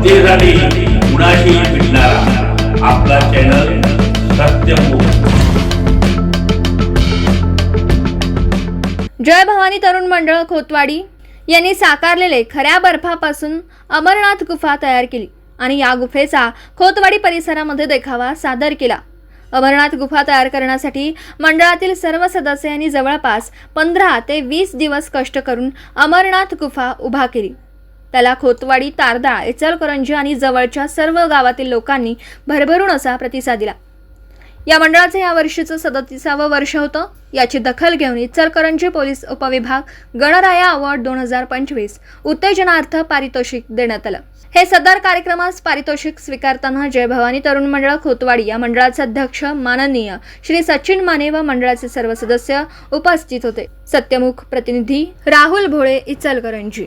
जनतेसाठी कुणाशी भेटणारा आपला चॅनल सत्यमुख जय भवानी तरुण मंडळ खोतवाडी यांनी साकारलेले खऱ्या बर्फापासून अमरनाथ गुफा तयार केली आणि या गुफेचा खोतवाडी परिसरामध्ये देखावा सादर केला. अमरनाथ गुफा तयार करण्यासाठी मंडळातील सर्व सदस्यांनी जवळपास पंधरा ते वीस दिवस कष्ट करून अमरनाथ गुफा उभा केली. त्याला खोतवाडी तारदा इचलकरंजी आणि जवळच्या सर्व गावातील लोकांनी भरभरून असा प्रतिसाद दिला. या मंडळाचं या वर्षीचं सदतीसावं वर्ष होतं. याची दखल घेऊन इचलकरंजी पोलीस उपविभाग गणराया अवॉर्ड दोन हजार पंचवीस उत्तेजनार्थ पारितोषिक देण्यात आलं. हे सदर कार्यक्रमास पारितोषिक स्वीकारताना जय भवानी तरुण मंडळ खोतवाडी या मंडळाचे अध्यक्ष माननीय श्री सचिन माने व मंडळाचे सर्व सदस्य उपस्थित होते. सत्यमुख प्रतिनिधी राहुल भोळे इचलकरंजी.